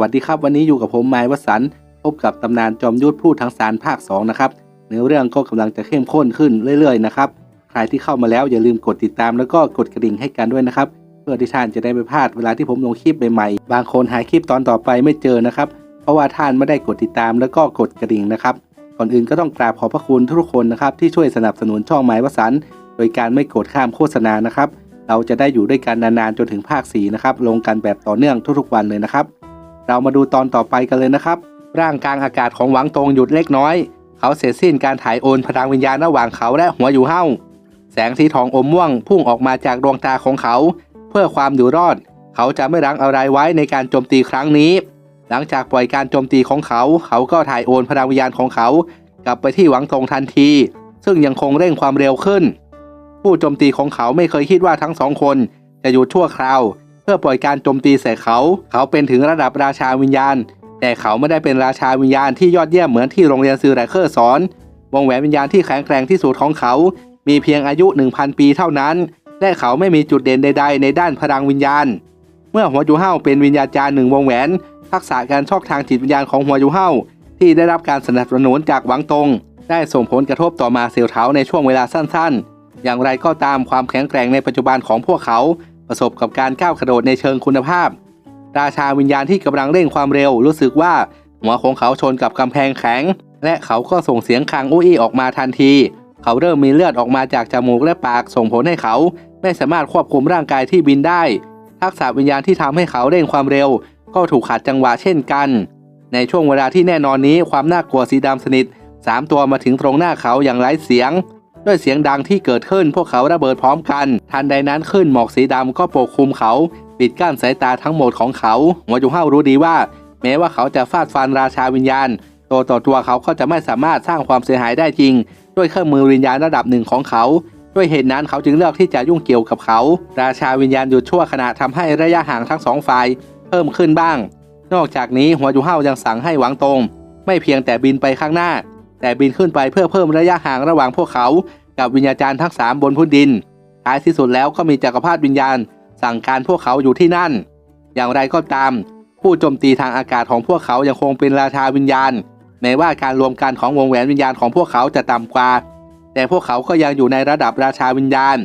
วัสดีครับวันนี้อยู่กับผมไม้วสันพบกับตำนานจอมยุทธพูดทั้งสารภาค 2 นะครับเนื้อเรื่องก็กำลังจะเข้มข้นขึ้นเรื่อยๆนะครับใครที่เข้ามาแล้วอย่าลืมกดติดตามแล้วก็กดกระดิ่งให้กันด้วยนะครับ เพื่อที่ท่านจะได้ไม่พลาดเวลาที่ผมลงคลิปใหม่ๆบางคนหาคลิปตอนต่อไปไม่เจอนะครับ เพราะว่าท่านไม่ได้กดติดตามแล้วก็กดกระดิ่งนะครับก่อนอื่นก็ต้องกราบขอบพระคุณทุกคนนะครับที่ช่วยสนับสนุนช่องไม้วสันโดยการไม่กดข้ามโฆษณานะครับเราจะได้อยู่ด้วยกันนานๆจนถึงภาค4นะครับลงกันแบบต่อเนื่องทุกๆวันเลยนะครับ เรามาดูตอนต่อไปกันเลยนะครับ ร่างกลางอากาศของหวังตงหยุดเล็กน้อย เขาเสร็จสิ้นการถ่ายโอนพลังวิญญาณระหว่างเขาและหัวอยู่เห้าแสงสีทองอมม่วงพุ่งออกมาจากดวงตาของเขา เพื่อความอยู่รอด เขาจะไม่รั้งอะไรไว้ในการโจมตีครั้งนี้ หลังจากปล่อยการโจมตีของเขา เขาก็ถ่ายโอนพลังวิญญาณของเขา กลับไปที่หวังตงทันที ซึ่งยังคงเร่งความเร็วขึ้น ผู้โจมตีของเขาไม่เคยคิดว่าทั้งสองคนจะหยุดชั่วคราว พื่อปล่อยการโจมตีใส่เขา เขาเป็นถึงระดับราชาวิญญาณ แต่เขาไม่ได้เป็นราชาวิญญาณที่ยอดเยี่ยมเหมือนที่โรงเรียนซือไรเคอร์สอน วงแหวนวิญญาณที่แข็งแกร่งที่สุดของเขา มีเพียงอายุ 1,000 ปีเท่านั้น และเขาไม่มีจุดเด่นใด ๆ ในด้านพลังวิญญาณ เมื่อหัวยูเฮาเป็นวิญญาจารย์หนึ่งวงแหวน ทักษะการชอกทางจิตวิญญาณของหัวยูเฮาที่ได้รับการสนับสนุนจากหวังตง ได้ส่งผลกระทบต่อมาเซลเท้าในช่วงเวลาสั้นๆ อย่างไรก็ตามความแข็งแกร่งในปัจจุบันของพวกเขา ประสบกับการก้าวกระโดดในเชิงคุณภาพ ราชาวิญญาณที่กำลังเร่งความเร็วรู้สึกว่าหัวของเขาชนกับกำแพงแข็ง และเขาก็ส่งเสียงคางอุ้ยออกมาทันที เขาเริ่มมีเลือดออกมาจากจมูกและปากส่งผลให้เขา ไม่สามารถควบคุมร่างกายที่บินได้ ทักษะวิญญาณที่ทำให้เขาเร่งความเร็ว ก็ถูกขัดจังหวะเช่นกัน ในช่วงเวลาที่แน่นอนนี้ความน่ากลัวสีดำสนิทสามตัวมาถึงตรงหน้าเขาอย่างไร้เสียง ด้วยเสียงดังที่เกิดขึ้นพวกเขาระเบิดพร้อมกัน ทันใดนั้นขึ้นหมอกสีดำก็ปกคลุมเขาปิดกั้นสายตาทั้งหมดของเขาหัวจุเห้ารู้ดีว่า แม้ว่าเขาจะฟาดฟันราชาวิญญาณ ตัวต่อตัวเขาก็จะไม่สามารถสร้างความเสียหายได้จริง ด้วยเครื่องมือวิญญาณระดับหนึ่งของเขา ด้วยเหตุนั้นเขาจึงเลือกที่จะยุ่งเกี่ยวกับเขา ราชาวิญญาณหยุดชั่วขณะทำให้ระยะห่างทั้งสองฝ่ายเพิ่มขึ้นบ้าง นอกจากนี้หัวจูเฮายังสั่งให้หวังตรง ไม่เพียงแต่บินไปข้างหน้า แต่บินขึ้นไปเพื่อเพิ่มระยะห่างระหว่างพวกเขา กับวิญญาจารย์ทั้งสามบนพื้นดิน ท้ายที่สุดแล้วก็มีจักรพรรดิวิญญาณ สั่งการพวกเขาอยู่ที่นั่น อย่างไรก็ตาม ผู้โจมตีทางอากาศของพวกเขายังคงเป็นราชาวิญญาณแม้ว่าการรวมกันของวงแหวนวิญญาณของพวกเขาจะต่ำกว่า แต่พวกเขาก็ยังอยู่ในระดับราชาวิญญาณ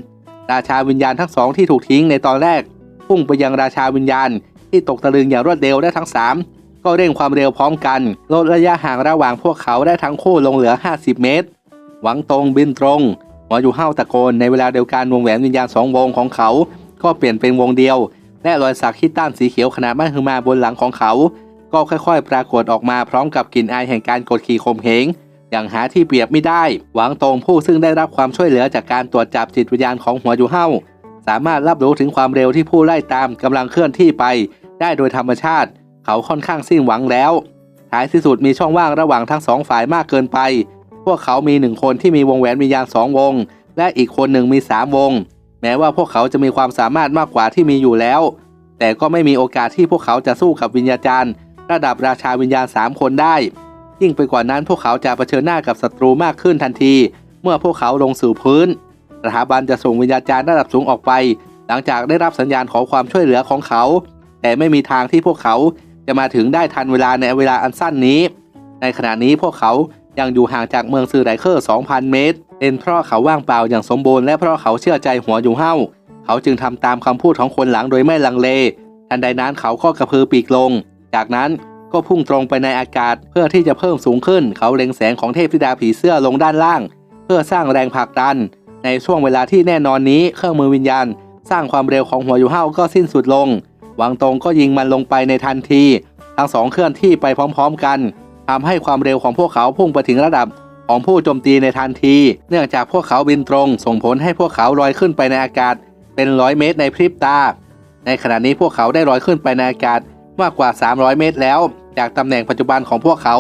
ราชาวิญญาณทั้งสองที่ถูกทิ้งในตอนแรก พุ่งไปยังราชาวิญญาณ ที่ตกตะลึงอย่างรวดเร็วได้ทั้งสาม ก็เร่งความเร็วพร้อมกัน ลดระยะห่างระหว่างพวกเขาได้ทั้งคู่ลงเหลือ 50 เมตร หวังตรงบินตรงหัวอยู่เห้าตะโกนในเวลาเดียวกันวงแหวนวิญญาณสองวงของเขา ก็เปลี่ยนเป็นวงเดียว และรอยสักที่ต้านสีเขียวขนาดมหึมาบนหลังของเขา ก็ค่อยๆ ปรากฏออกมาพร้อมกับกลิ่นอายแห่งการกดขี่ข่มเหงอย่างหาที่เปรียบไม่ได้ หวังตรงผู้ซึ่งได้รับความช่วยเหลือจากการตรวจจับจิตวิญญาณของหัวอยู่เห้าสามารถรับรู้ถึงความเร็วที่ผู้ไล่ตามกำลังเคลื่อนที่ไป ได้โดยธรรมชาติ เขาค่อนข้างสิ้นหวังแล้วท้ายที่สุดมีช่องว่างระหว่างทั้งสองฝ่ายมากเกินไป พวกเขามีหนึ่งคนที่มีวงแหวนวิญญาณสองวง และอีกคนหนึ่งมีสามวง แม้ว่าพวกเขาจะมีความสามารถมากกว่าที่มีอยู่แล้ว แต่ก็ไม่มีโอกาสที่พวกเขาจะสู้กับวิญญาจารย์ ระดับราชาวิญญาณสามคนได้ ยิ่งไปกว่านั้นพวกเขาจะเผชิญหน้ากับศัตรูมากขึ้นทันที เมื่อพวกเขาลงสู่พื้นสถาบันจะส่งวิญญาจารย์ระดับสูงออกไป หลังจากได้รับสัญญาณขอความช่วยเหลือของเขา แต่ไม่มีทางที่พวกเขา จะมาถึงได้ทันเวลาในเวลาอันสั้นนี้ ในขณะนี้พวกเขายังอยู่ห่างจากเมืองซือไรเคอร์ 2,000 เมตร เป็นเพราะเขาว่างเปล่าอย่างสมบูรณ์และเพราะเขาเชื่อใจหัวอยู่เห้า เขาจึงทำตามคำพูดของคนหลังโดยไม่ลังเล ทันใดนั้นเขาก็กระพือปีกลง จากนั้นก็พุ่งตรงไปในอากาศเพื่อที่จะเพิ่มสูงขึ้น เขาเล็งแสงของเทพธิดาผีเสื้อลงด้านล่าง เพื่อสร้างแรงผลักดัน ในช่วงเวลาที่แน่นอนนี้เครื่องมือวิญญาณ สร้างความเร็วของหัวอยู่เห้าก็สิ้นสุดลง วังตรงก็ยิงมันลงไปในทันที ทั้งสองเคลื่อนที่ไปพร้อมๆกันทำให้ความเร็วของพวกเขาพุ่งไปถึงระดับของผู้โจมตีในทันที เนื่องจากพวกเขาบินตรง ส่งผลให้พวกเขาลอยขึ้นไปในอากาศ เป็นร้อยเมตรในพริบตา ในขณะนี้พวกเขาได้ลอยขึ้นไปในอากาศมากกว่า 300 เมตรแล้ว จากตำแหน่งปัจจุบันของพวกเขา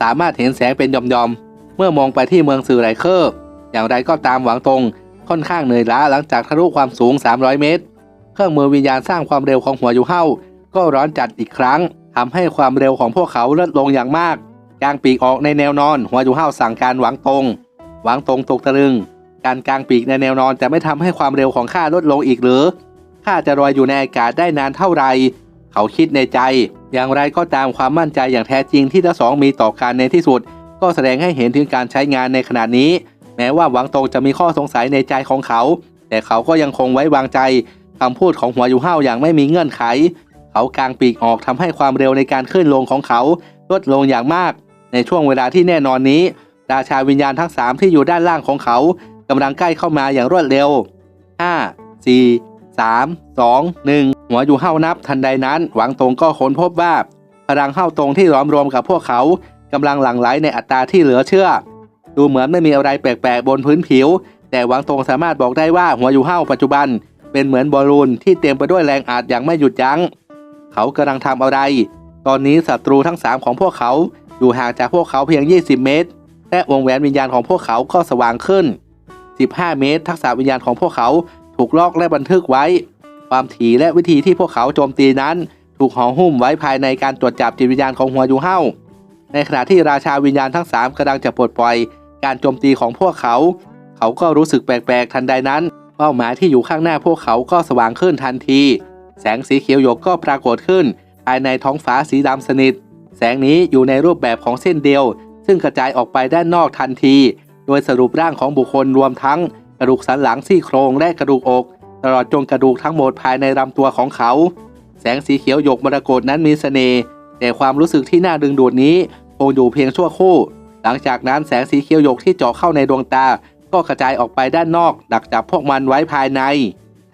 สามารถเห็นแสงเป็นหย่อมๆ เมื่อมองไปที่เมืองสื่อไรเคอร์ อย่างไรก็ตามหวังตรง ค่อนข้างเหนื่อยล้าหลังจากทะลุความสูง 300 เมตร เครื่องมือวิญญาณสร้างความเร็วของหัวยูเห้าก็ร้อนจัดอีกครั้งทำให้ความเร็วของพวกเขาลดลงอย่างมากกางปีกออกในแนวนอน หัวยูเห้าสั่งการหวังตรงหวังตรงตกตะลึง การกางปีกในแนวนอนจะไม่ทำให้ความเร็วของข้าลดลงอีกหรือข้าจะลอยอยู่ในอากาศได้นานเท่าไหร่เขาคิดในใจ อย่างไรก็ตามความมั่นใจอย่างแท้จริงที่ทั้งสองมีต่อการในที่สุด ก็แสดงให้เห็นถึงการใช้งานในขณะนี้ แม้ว่าหวังตรงจะมีข้อสงสัยในใจของเขา แต่เขาก็ยังคงไว้วางใจ คำพูดของหัวยูเห่าอย่างไม่มีเงื่อนไข เขากางปีกออกทำให้ความเร็วในการขึ้นลงของเขาลดลงอย่างมาก ในช่วงเวลาที่แน่นอนนี้ ราชาวิญญาณทั้งสามที่อยู่ด้านล่างของเขากำลังใกล้เข้ามาอย่างรวดเร็ว 5 4 3 2 1 หัวอยู่เห้านับทันใดนั้นหวังตรงก็ค้นพบว่า พลังเห้าตรงที่ล้อมรวมกับพวกเขากำลังหลั่งไหลในอัตราที่เหลือเชื่อ ดูเหมือนไม่มีอะไรแปลกๆบนพื้นผิว แต่หวังตรงสามารถบอกได้ว่าหัวอยู่เห้าปัจจุบัน เป็นเหมือนบอลลูนที่เต็มไปด้วยแรงอัดอย่างไม่หยุดยัง้ง เขากำลังทำอะไร ตอนนี้ศัตรูทั้ง 3 ของพวกเขาอยู่ห่างจากพวกเขาเพียง 20 เมตร และวงแหวนวิญญาณของพวกเขาก็สว่างขึ้น 15 เมตร ทักษะวิญญาณของพวกเขาถูกลอกและบันทึกไว้ ความถี่และวิธีที่พวกเขาโจมตีนั้น ถูกห่อหุ้มไว้ภายในการตรวจจับจิตวิญญาณของหัวยูเฮาในขณะที่ราชาวิญญาณทั้ง 3กำลังจะปลดปล่อย การโจมตีของพวกเขา เขาก็รู้สึกแปลกๆทันใดนั้น เป้าหมายที่อยู่ข้างหน้าพวกเขาก็สว่างขึ้นทันที แสงสีเขียวหยกก็ปรากฏขึ้น ภายในท้องฟ้าสีดำสนิท แสงนี้อยู่ในรูปแบบของเส้นเดียว ซึ่งกระจายออกไปด้านนอกทันที โดยสรุปร่างของบุคคลรวมทั้งกระดูกสันหลังซี่โครงและกระดูกอก ตลอดจนกระดูกทั้งหมดภายในลำตัวของเขา แสงสีเขียวหยกมรกตนั้นมีเสน่ห์แต่ความรู้สึกที่น่าดึงดูดนี้คงอยู่เพียงชั่วครู่ หลังจากนั้นแสงสีเขียวหยกที่เจาะเข้าในดวงตา ก็กระจายออกไปด้านนอก ดักจับพวกมันไว้ภายใน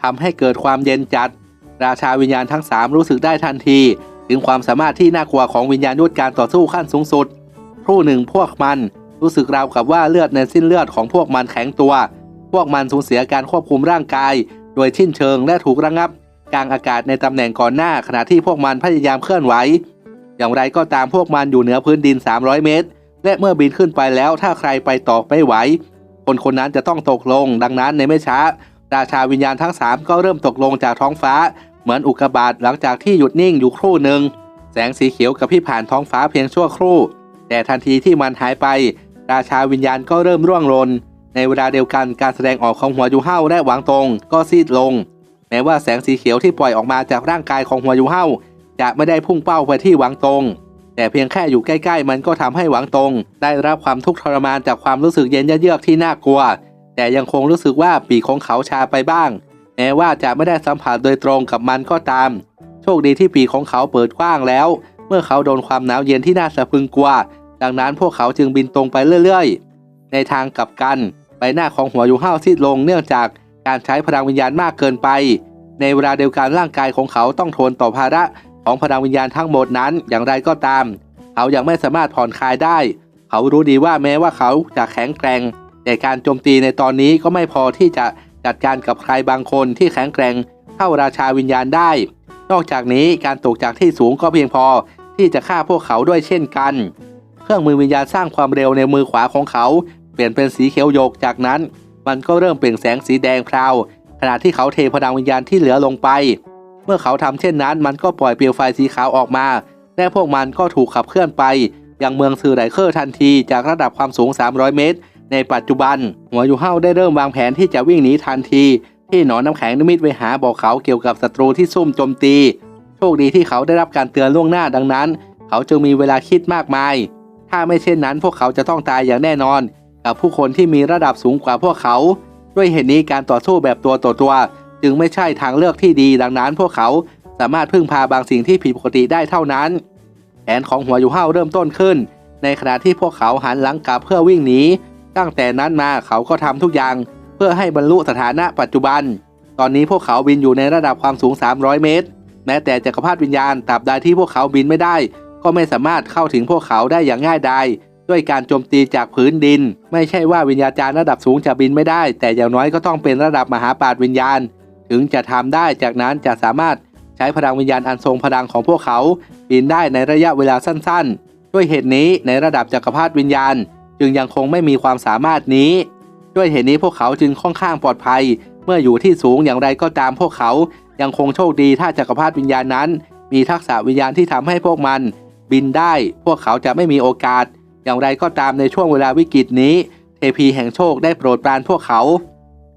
ทำให้เกิดความเย็นจัด ราชาวิญญาณทั้งสามรู้สึกได้ทันที ถึงความสามารถที่น่ากลัวของวิญญาณยุทธการต่อสู้ขั้นสูงสุดครู่หนึ่งพวกมันรู้สึกราวกับว่าเลือดในสิ้นเลือดของพวกมันแข็งตัว พวกมันสูญเสียการควบคุมร่างกาย โดยชิ้นเชิงและถูกระงับ กลางอากาศในตำแหน่งก่อนหน้าขณะที่พวกมันพยายามเคลื่อนไหว อย่างไรก็ตามพวกมันอยู่เหนือพื้นดิน 300 เมตร และเมื่อบินขึ้นไปแล้วถ้าใครไปต่อไม่ไหว คนคนนั้นจะต้องตกลง ดังนั้นในไม่ช้า ราชาวิญญาณทั้ง 3 ก็เริ่มตกลงจากท้องฟ้า เหมือนอุกกาบาตหลังจากที่หยุดนิ่งอยู่ครู่หนึ่งแสงสีเขียวกับพี่ผ่านท้องฟ้าเพียงชั่วครู่ แต่ทันทีที่มันหายไป ราชาวิญญาณก็เริ่มร่วงหรนในเวลาเดียวกันการแสดงออกของหัวยูเฮาและหวังตงก็ซีดลง แม้ว่าแสงสีเขียวที่ปล่อยออกมาจากร่างกายของหัวยูเฮาจะไม่ได้พุ่งเป้าไปที่หวังตง แต่เพียงแค่อยู่ใกล้ ๆ มันก็ทำให้หวังตงได้รับความทุกข์ทรมานจากความรู้สึกเย็นเยือกที่น่ากลัว แต่ยังคงรู้สึกว่าปีกของเขาชาไปบ้างแม้ว่าจะไม่ได้สัมผัสโดยตรงกับมันก็ตาม โชคดีที่ปีกของเขาเปิดกว้างแล้ว เมื่อเขาโดนความหนาวเย็นที่น่าสะพรึงกลัว ดังนั้นพวกเขาจึงบินตรงไปเรื่อยๆ ในทางกลับกันใบหน้าของหัวยูห้าวซีดลงเนื่องจากการใช้พลังวิญญาณมากเกินไป ในเวลาเดียวกันร่างกายของเขาต้องทนต่อภาระ ของพลังวิญญาณทั้งหมดนั้นอย่างไรก็ตาม เขายังไม่สามารถผ่อนคลายได้ เขารู้ดีว่าแม้ว่าเขาจะแข็งแกร่ง แต่การโจมตีในตอนนี้ก็ไม่พอที่จะจัดการกับใครบางคนที่แข็งแกร่งเท่าราชาวิญญาณได้ นอกจากนี้การตกจากที่สูงก็เพียงพอที่จะฆ่าพวกเขาด้วยเช่นกัน เครื่องมือวิญญาณสร้างความเร็วในมือขวาของเขา เปลี่ยนเป็นสีเขียวโยกจากนั้น มันก็เริ่มเปล่งแสงสีแดงพราวขณะที่เขาเทพลังวิญญาณที่เหลือลงไป เมื่อเขาทำเช่นนั้นมันก็ปล่อยเปลวไฟสีขาวออกมา และพวกมันก็ถูกขับเคลื่อนไป ยังเมืองซือไดเคอร์ทันทีจากระดับความสูง 300 เมตร ในปัจจุบัน หัวยูเฮาได้เริ่มวางแผนที่จะวิ่งหนีทันที ที่หนอนน้ำแข็งนิมิตไว้หาบอกเขาเกี่ยวกับศัตรูที่ซุ่มโจมตี โชคดีที่เขาได้รับการเตือนล่วงหน้าดังนั้น เขาจึงมีเวลาคิดมากมาย ถ้าไม่เช่นนั้น พวกเขาจะต้องตายอย่างแน่นอน กับผู้คนที่มีระดับสูงกว่าพวกเขา ด้วยเหตุนี้การต่อสู้แบบตัวต่อตัว จึงไม่ใช่ทางเลือกที่ดีดังนั้น พวกเขาสามารถพึ่งพาบางสิ่งที่ผิดปกติได้เท่านั้น แผนของหัวยูเฮาเริ่มต้นขึ้น ในขณะที่พวกเขาหันหลังกลับเพื่อวิ่งหนีตั้งแต่นั้นมาเขาก็ทำทุกอย่าง เพื่อให้บรรลุสถานะปัจจุบัน ตอนนี้พวกเขาบินอยู่ในระดับความสูง 300 เมตร แม้แต่จักรพรรดิวิญญาณตราบใดที่พวกเขาบินไม่ได้ ก็ไม่สามารถเข้าถึงพวกเขาได้อย่างง่ายดายด้วยการโจมตีจากพื้นดิน ไม่ใช่ว่าวิญญาจารย์ระดับสูงจะบินไม่ได้ แต่อย่างน้อยก็ต้องเป็นระดับมหาปราชญ์วิญญาณ ถึงจะทำได้จากนั้นจะสามารถใช้พลังวิญญาณอันทรงพลังของพวกเขาบินได้ในระยะเวลาสั้นๆ ด้วยเหตุนี้ในระดับจักรพรรดิวิญญาณ จึงยังคงไม่มีความสามารถนี้ ด้วยเหตุนี้พวกเขาจึงค่อนข้างปลอดภัย เมื่ออยู่ที่สูงอย่างไรก็ตามพวกเขายังคงโชคดีถ้าจักรพรรดิวิญญาณนั้น มีทักษะวิญญาณที่ทำให้พวกมัน บินได้ พวกเขาจะไม่มีโอกาส อย่างไรก็ตามในช่วงเวลาวิกฤตนี้ เทพีแห่งโชคได้โปรดปรานพวกเขา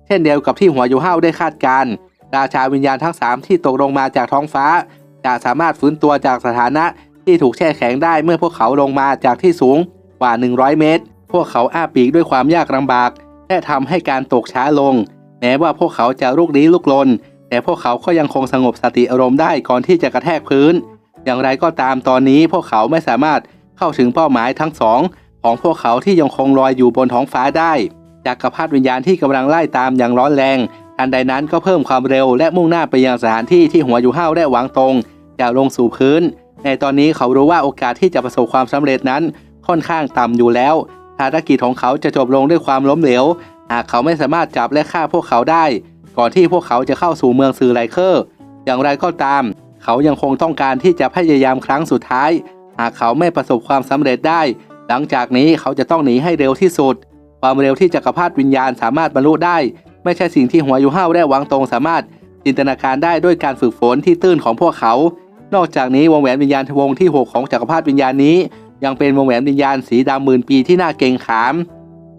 ช่นเดียวกับที่หัวยูเฮาได้คาดการณ์ราชาวิญญาณทั้งสามที่ตกลงมาจากท้องฟ้า จะสามารถฟื้นตัวจากสถานะที่ถูกแช่แข็งได้เมื่อพวกเขาลงมาจากที่สูงกว่า 100 เมตร พวกเขาอ้าปีกด้วยความยากลำบาก และทำให้การตกช้าลง แม้ว่าพวกเขาจะลุกลี้ลุกลน แต่พวกเขาก็ยังคงสงบสติอารมณ์ได้ก่อนที่จะกระแทกพื้น อย่างไรก็ตามตอนนี้พวกเขาไม่สามารถเข้าถึงเป้าหมายทั้งสองของพวกเขาที่ยังคงลอยอยู่บนท้องฟ้าได้ จากกรพัดวิญญาณที่กำลังไล่ตามอย่างร้อนแรงทันใดนั้นก็เพิ่มความเร็วและมุ่งหน้าไปยังสถานที่ที่หัวอยู่ห้าวและหวังตรงจะลงสู่พื้น ในตอนนี้เขารู้ว่าโอกาสที่จะประสบความสำเร็จนั้นค่อนข้างต่ำอยู่แล้วภารกิจของเขาจะจบลงด้วยความล้มเหลวหากเขาไม่สามารถจับและฆ่าพวกเขาได้ ก่อนที่พวกเขาจะเข้าสู่เมืองซือไลเคอร์ อย่างไรก็ตาม เขายังคงต้องการที่จะพยายามครั้งสุดท้าย หากเขาไม่ประสบความสำเร็จได้ หลังจากนี้เขาจะต้องหนีให้เร็วที่สุด ความเร็วที่จักรพรรดิวิญญาณสามารถบรรลุได้ ไม่ใช่สิ่งที่หัวยูห้าวและหวังตรงสามารถจินตนาการได้ด้วยการฝึกฝนที่ตื้นของพวกเขา นอกจากนี้วงแหวนวิญญาณวงที่ 6 ของจักรพรรดิวิญญาณนี้ ยังเป็นวงแหวนวิญญาณสีดำหมื่นปีที่น่าเกรงขาม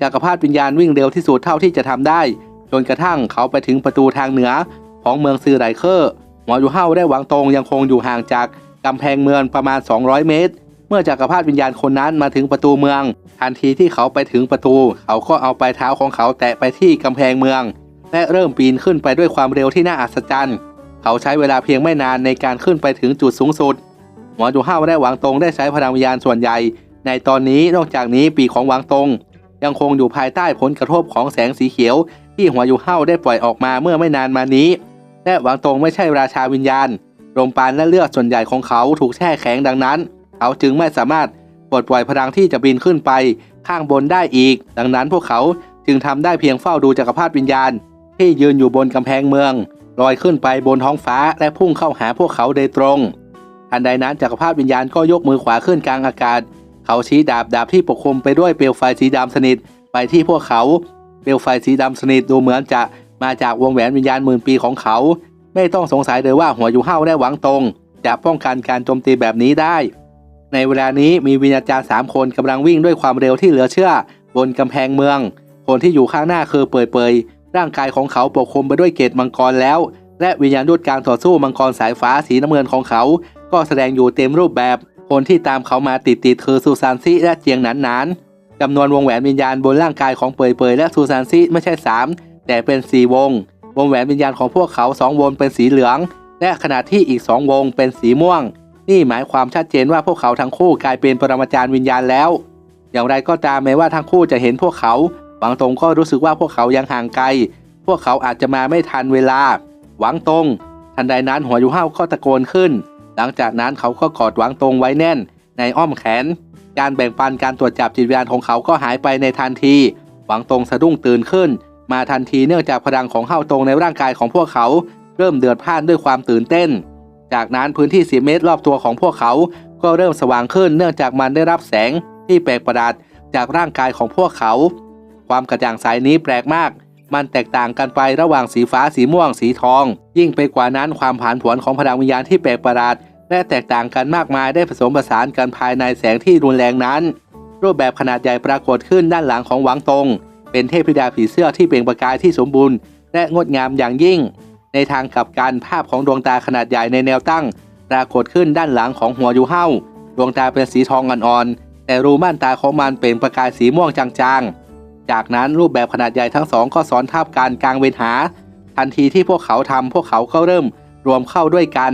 จักรพรรดิวิญญาณวิ่งเร็วที่สุดเท่าที่จะทำได้ จนกระทั่งเขาไปถึงประตูทางเหนือของเมืองซือไลเคอร์หัวยูห้าวและหวังตรงยังคงอยู่ห่างจากกำแพงเมืองประมาณ 200 เมตร เมื่อจักรพรรดิวิญญาณคนนั้นมาถึงประตูเมือง ทันทีที่เขาไปถึงประตู เขาก็เอาปลายเท้าของเขาแตะไปที่กำแพงเมือง และเริ่มปีนขึ้นไปด้วยความเร็วที่น่าอัศจรรย์ เขาใช้เวลาเพียงไม่นานในการขึ้นไปถึงจุดสูงสุดหัวจูห้าวและหวังตรงได้ใช้พลังวิญญาณส่วนใหญ่ ในตอนนี้นอกจากนี้ปีกของหวังตรงยังคงอยู่ภายใต้ผลกระทบของแสงสีเขียว ที่หัวยูห้าวได้ปล่อยออกมาเมื่อไม่นานมานี้ และหวังตรงไม่ใช่ราชาวิญญาณลมปานและเลือดส่วนใหญ่ของเขาถูกแช่แข็งดังนั้น เขาจึงไม่สามารถปลดปล่อยพลังที่จะบินขึ้นไปข้างบนได้อีก ดังนั้นพวกเขาจึงทำได้เพียงเฝ้าดูจักรพรรดิวิญญาณ ที่ยืนอยู่บนกำแพงเมืองลอยขึ้นไปบนท้องฟ้าและพุ่งเข้าหาพวกเขาโดยตรงทันใดนั้นจักรพรรดิวิญญาณก็ยกมือขวาขึ้นกลางอากาศ เขาชี้ดาบดาบที่ปกคลุมไปด้วยเปลวไฟสีดำสนิทไปที่พวกเขา เปลวไฟสีดำสนิทดูเหมือนจะมาจากวงแหวนวิญญาณหมื่นปีของเขา ไม่ต้องสงสัยเลยว่าหัวยูห้าวและหวังตรง จะป้องกันการโจมตีแบบนี้ได้ ในเวลานี้มีวิญญาจารย์สามคนกำลังวิ่งด้วยความเร็วที่เหลือเชื่อ บนกำแพงเมือง คนที่อยู่ข้างหน้าคือเปิดเปยร่างกายของเขาปกคลุมไปด้วยเกตมังกรแล้ว และวิญญาณดุจการต่อสู้มังกรสายฟ้าสีน้ำเงินของเขา ก็แสดงอยู่เต็มรูปแบบ คนที่ตามเขามาติดติดคือซูซานซิและเจียงหนานหนานจำนวนวงแหวนวิญญาณบนร่างกายของเปยเปยและซูซานซิไม่ใช่สามแต่เป็นสี่วง วงแหวนวิญญาณของพวกเขาสองวงเป็นสีเหลือง และขณะที่อีกสองวงเป็นสีม่วง นี่หมายความชัดเจนว่าพวกเขาทั้งคู่กลายเป็นปรมาจารย์วิญญาณแล้ว อย่างไรก็ตามแม้ว่าทั้งคู่จะเห็นพวกเขาหวังตรงก็รู้สึกว่าพวกเขายังห่างไกล พวกเขาอาจจะมาไม่ทันเวลา หวังตรงทันใดนั้นหัวยูห้าก็ตะโกนขึ้น หลังจากนั้นเขาก็กอดหวังตรงไว้แน่น ในอ้อมแขน การแบ่งปันการตรวจจับจิตวิญญาณของเขาก็หายไปในทันที หวังตรงสะดุ้งตื่นขึ้น มาทันทีเนื่องจากพลังของห้าตรงในร่างกายของพวกเขา เริ่มเดือดพล่านด้วยความตื่นเต้น จากนั้นพื้นที่ 10 เมตรรอบตัวของพวกเขา ก็เริ่มสว่างขึ้นเนื่องจากมันได้รับแสงที่แปลกประหลาดจากร่างกายของพวกเขา ความกระจ่างใสนี้แปลกมาก มันแตกต่างกันไประหว่างสีฟ้าสีม่วงสีทอง ยิ่งไปกว่านั้นความผานผวนของพลังวิญญาณที่แปลกประหลาดและแตกต่างกันมากมายได้ผสมผสานกันภายในแสงที่รุนแรงนั้น รูปแบบขนาดใหญ่ปรากฏขึ้นด้านหลังของหวังตง เป็นเทพธิดาผีเสื้อที่เปล่งประกายที่สมบูรณ์และงดงามอย่างยิ่ง ในทางกลับกันภาพของดวงตาขนาดใหญ่ในแนวตั้ง ปรากฏขึ้นด้านหลังของหัวยูเฮาดวงตาเป็นสีทองอ่อนๆแต่รูม่านตาของมันเป็นประกายสีม่วงจางๆ จากนั้นรูปแบบขนาดใหญ่ทั้งสองก็ซ้อนทับกันกลางเวหา ทันทีที่พวกเขาทำพวกเขาก็เริ่มรวมเข้าด้วยกัน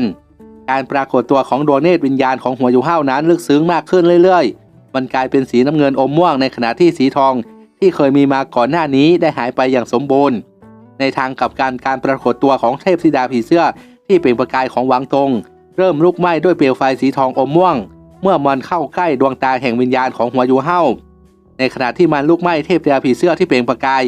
การปรากฏตัวของดวงเนตรวิญญาณของหัวยูเฮานั้นลึกซึ้งมากขึ้นเรื่อยๆ มันกลายเป็นสีน้ำเงินอมม่วงในขณะที่สีทองที่เคยมีมาก่อนหน้านี้ได้หายไปอย่างสมบูรณ์ ในทางกับการการปรากฏตัวของเทพธิดาผีเสื้อที่เป็นประกายของวังตง เริ่มลุกไหม้ด้วยเปลวไฟสีทองอมม่วง เมื่อมันเข้าใกล้ดวงตาแห่งวิญญาณของหัวยูเฮาในขณะที่มันลุกไหม้เทพธิดาผีเสื้อที่เปล่งประกาย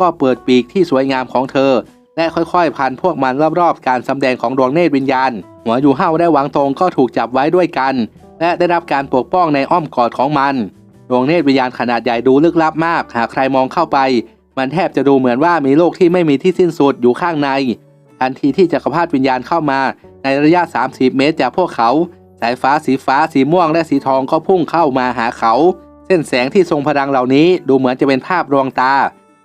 ก็เปิดปีกที่สวยงามของเธอ และค่อยๆพันพวกมันรอบๆ การสำแดงของดวงเนตรวิญญาณ หัวยูเฮาและวังตรงก็ถูกจับไว้ด้วยกัน และได้รับการปกป้องในอ้อมกอดของมัน ดวงเนตรวิญญาณขนาดใหญ่ดูลึกลับมาก หากใครมองเข้าไป มันแทบจะดูเหมือนว่ามีโลกที่ไม่มีที่สิ้นสุดอยู่ข้างใน ทันทีที่จักรพรรดิวิญญาณเข้ามา ในระยะ 30 เมตรจากพวกเขา สายฟ้าสีฟ้าสีม่วงและสีทองก็พุ่งเข้ามาหาเขา เส้นแสงที่ทรงพลังเหล่านี้ดูเหมือนจะเป็นภาพดวงตา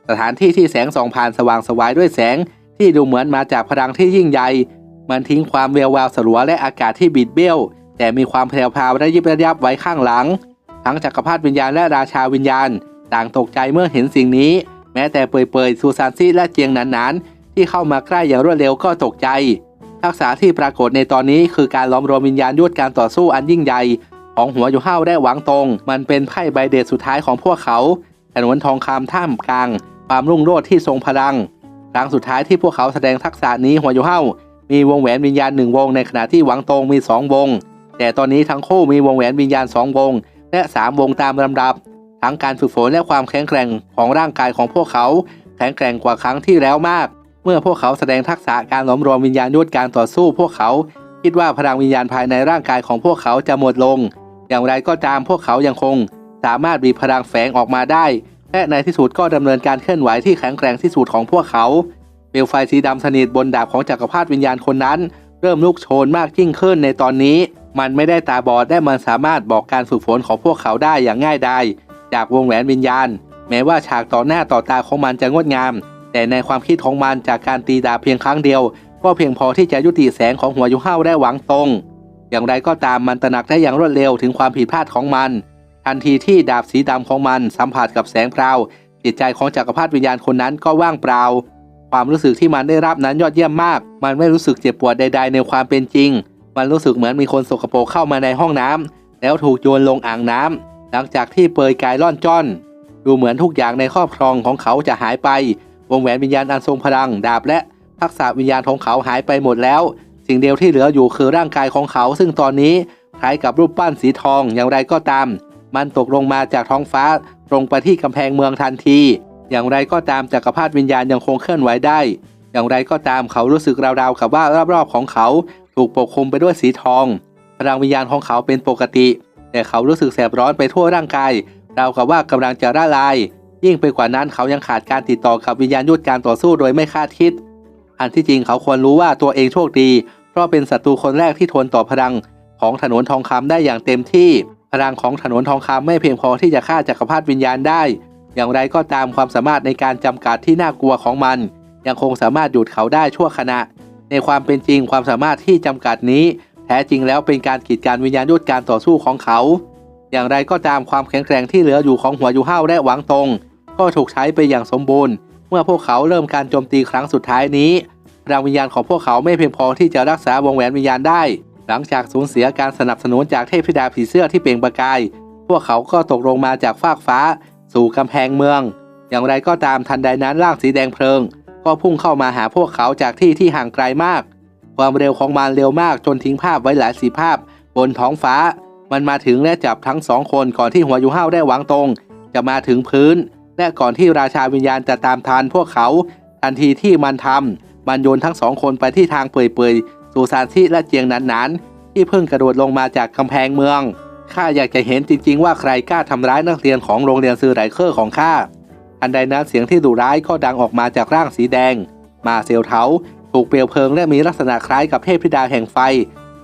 สถานที่ที่แสงส่องผ่านสว่างสวายด้วยแสง ที่ดูเหมือนมาจากพลังที่ยิ่งใหญ่ มันทิ้งความแวววาวสลัวและอากาศที่บิดเบี้ยว แต่มีความแผ่วพาวระยิบระยับไว้ข้างหลัง ทั้งจักรพรรดิวิญญาณและราชาวิญญาณ ต่างตกใจเมื่อเห็นสิ่งนี้ ม้แต่เปยๆซูซานซี่และเจียงหนานๆ ที่เข้ามาใกล้อย่างรวดเร็วก็ตกใจ ทักษะที่ปรากฏในตอนนี้คือการล้อมรวมวิญญาณยวดการต่อสู้อันยิ่งใหญ่ของหัวอยู่ห้าวและหวังตรง มันเป็นไพ่ใบเดชสุดท้ายของพวกเขาถนนทองคำท่ามกลาง ความรุ่งโรจน์ที่ทรงพลัง ครั้งสุดท้ายที่พวกเขาแสดงทักษะนี้หัวอยู่ห้ามีวงแหวนวิญญาณหนึ่งวงในขณะที่หวังตรงมีสองวง แต่ตอนนี้ทั้งคู่มีวงแหวนวิญญาณสองวง และสามวงตามลำดับ ทั้งการฝึกฝนและความแข็งแกร่งของร่างกายของพวกเขา แข็งแกร่งกว่าครั้งที่แล้วมาก เมื่อพวกเขาแสดงทักษะการหลอมรวมวิญญาณยุทธการต่อสู้ พวกเขา คิดว่าพลังวิญญาณภายในร่างกายของพวกเขาจะหมดลง อย่างไรก็ตามพวกเขายังคง สามารถมีพลังแฝงออกมาได้ และในที่สุดก็ดำเนินการเคลื่อนไหวที่แข็งแกร่งที่สุดของพวกเขาเปลวไฟสีดำสนิทบนดาบของจักรพรรดิวิญญาณคนนั้น เริ่มลุกโชนมากยิ่งขึ้นในตอนนี้ มันไม่ได้ตาบอดและมันสามารถบอกการฝึกฝนของพวกเขาได้อย่างง่ายดาย จากวงแหวนวิญญาณ แม้ว่าฉากต่อหน้าต่อตาของมันจะงดงาม แต่ในความคิดของมันจากการตีดาเพียงครั้งเดียว ก็เพียงพอที่จะยุติแสงของหัวยุห้าวได้หวังตรง อย่างไรก็ตามมันตระหนักได้อย่างรวดเร็วถึงความผิดพลาดของมัน ทันทีที่ดาบสีดำของมันสัมผัสกับแสงพราวจิตใจของจักรพรรดิวิญญาณคนนั้นก็ว่างเปล่า ความรู้สึกที่มันได้รับนั้นยอดเยี่ยมมาก มันไม่รู้สึกเจ็บปวดใด ๆ ในความเป็นจริง มันรู้สึกเหมือนมีคนสกปรกเข้ามาในห้องน้ำแล้วถูกโยนลงอ่างน้ำ หลังจากที่เปยกายล่อนจ้อน ดูเหมือนทุกอย่างในครอบครองของเขาจะหายไป วงแหวนวิญญาณอันทรงพลังดาบและทักษะวิญญาณของเขาหายไปหมดแล้ว สิ่งเดียวที่เหลืออยู่คือร่างกายของเขา ซึ่งตอนนี้คล้ายกับรูปปั้นสีทองอย่างไรก็ตาม มันตกลงมาจากท้องฟ้า ตรงไปที่กำแพงเมืองทันที อย่างไรก็ตามจักรพรรดิวิญญาณยังคงเคลื่อนไหวได้ อย่างไรก็ตามเขารู้สึกราวๆกับว่ารอบๆของเขา ถูกปกคลุมไปด้วยสีทองพลังวิญญาณของเขาเป็นปกติ แต่เขารู้สึกแสบร้อนไปทั่วร่างกายราวกับว่ากำลังจะละลาย ยิ่งไปกว่านั้นเขายังขาดการติดต่อกับวิญญาณยุทธการต่อสู้โดยไม่คาดคิด อันที่จริงเขาควรรู้ว่าตัวเองโชคดี เพราะเป็นศัตรูคนแรกที่ทนต่อพลังของถนนทองคำได้อย่างเต็มที่ พลังของถนนทองคำไม่เพียงพอที่จะฆ่าจักรพรรดิวิญญาณได้ อย่างไรก็ตามความสามารถในการจำกัดที่น่ากลัวของมัน ยังคงสามารถหยุดเขาได้ชั่วขณะ ในความเป็นจริงความสามารถที่จำกัดนี้ แท้จริงแล้วเป็นการกีดการวิญญาณยุทธการต่อสู้ของเขา อย่างไรก็ตามความแข็งแกร่งที่เหลืออยู่ของหัวยูห้าและหวังตง ก็ถูกใช้ไปอย่างสมบูรณ์ เมื่อพวกเขาเริ่มการโจมตีครั้งสุดท้ายนี้พลังวิญญาณของพวกเขาไม่เพียงพอที่จะรักษาวงแหวนวิญญาณได้ หลังจากสูญเสียการสนับสนุนจากเทพธิดาผีเสื้อที่เปล่งประกาย พวกเขาก็ตกลงมาจากฟากฟ้า สู่กำแพงเมือง อย่างไรก็ตามทันใดนั้นร่างสีแดงเพลิง ก็พุ่งเข้ามาหาพวกเขาจากที่ที่ห่างไกลมาก ความเร็วของมันเร็วมากจนทิ้งภาพไว้หลายสีภาพ บนท้องฟ้า มันมาถึงและจับทั้งสองคนก่อนที่หัวยูห้าได้วังตรง จะมาถึงพื้น และก่อนที่ราชาวิญญาณจะตามทันพวกเขา ทันทีที่มันทำมันโยนทั้งสองคนไปที่ทางเปื่อยๆสู่ซานซี่และเจียงหนานๆที่เพิ่งกระโดดลงมาจากกำแพงเมืองข้าอยากจะเห็นจริง ๆ ว่าใครกล้าทำร้ายนักเรียนของโรงเรียนซือไหลเคอร์ของข้าทันใดนั้นเสียงที่ดุร้ายก็ดังออกมาจากร่างสีแดง มาเซลเทา ถูกเปลวเพลิงและมีลักษณะคล้ายกับเทพธิดาแห่งไฟ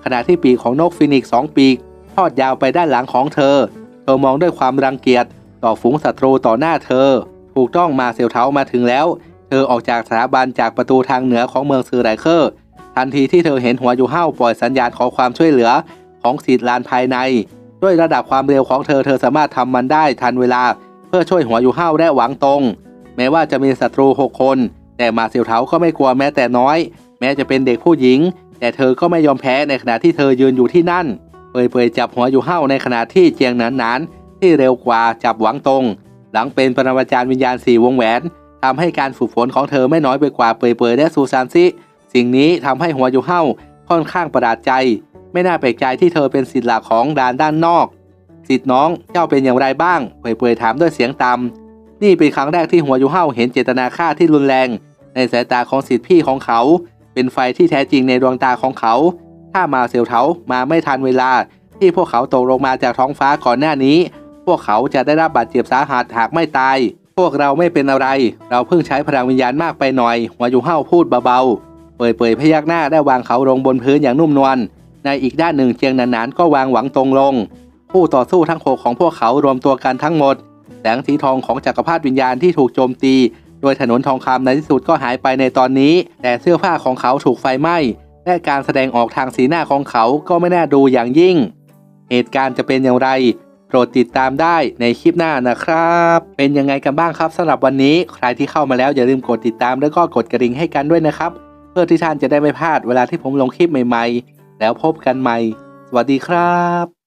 ขณะที่ปีกของนกฟินิกซ์สองปีกทอดยาวไปด้านหลังของเธอ เธอมองด้วยความรังเกียจต่อฝูงศัตรูต่อหน้าเธอ ถูกต้องมาเซลเทามาถึงแล้ว เธอออกจากสถาบันจากประตูทางเหนือของเมืองซือไรเคอร์ ทันทีที่เธอเห็นหัวยูห้าปล่อยสัญญาณขอความช่วยเหลือของสีดลานภายใน ด้วยระดับความเร็วของเธอเธอสามารถทำมันได้ทันเวลา เพื่อช่วยหัวยูห้าวและหวังตรง แม้ว่าจะมีศัตรูหกคน แต่มาเซียวเทาก็ไม่กลัวแม้แต่น้อย แม้จะเป็นเด็กผู้หญิง แต่เธอก็ไม่ยอมแพ้ในขณะที่เธอยืนอยู่ที่นั่นเปยๆจับหัวอยู่เห้าในขณะที่เจียงหนานๆที่เร็วกว่าจับหวังตรงหลังเป็นปรมาจารย์วิญญาณสี่วงแหวนทำให้การฝึกฝนของเธอไม่น้อยไปกว่าเปยๆและซูซานซิ สิ่งนี้ทำให้หัวอยู่เห้าค่อนข้างประหลาดใจ ไม่น่าแปลกใจที่เธอเป็นศิษย์หลักของด่านด้านนอกศิษย์น้องเจ้าเป็นอย่างไรบ้างเปยๆถามด้วยเสียงต่ำ นี่เป็นครั้งแรกที่หัวยูเห้าเห็นเจตนาฆ่าที่รุนแรง ในสายตาของศิษย์พี่ของเขา เป็นไฟที่แท้จริงในดวงตาของเขา ถ้ามาเซลเทามาไม่ทันเวลา ที่พวกเขาตกลงมาจากท้องฟ้าก่อนหน้านี้ พวกเขาจะได้รับบาดเจ็บสาหัสหากไม่ตาย พวกเราไม่เป็นอะไร เราเพิ่งใช้พลังวิญญาณมากไปหน่อย หัวยูเห้าพูดเบาๆ เปยๆพยักหน้าได้วางเขาลงบนพื้นอย่างนุ่มนวล ในอีกด้านหนึ่งเจียงหนานๆก็วางหวังตรงลง ผู้ต่อสู้ทั้งหกของพวกเขารวมตัวกันทั้งหมด แสงสีทองของจักรพรรดิวิญญาณที่ถูกโจมตี โดยถนนทองคำในที่สุดก็หายไปในตอนนี้ แต่เสื้อผ้าของเขาถูกไฟไหม้ และการแสดงออกทางสีหน้าของเขาก็ไม่น่าดูอย่างยิ่ง เหตุการณ์จะเป็นอย่างไรโปรดติดตามได้ในคลิปหน้านะครับ เป็นยังไงกันบ้างครับสำหรับวันนี้ ใครที่เข้ามาแล้วอย่าลืมกดติดตามแล้วก็กดกระดิ่งให้กันด้วยนะครับ เพื่อที่ท่านจะได้ไม่พลาดเวลาที่ผมลงคลิปใหม่ ๆ แล้วพบกันใหม่ สวัสดีครับ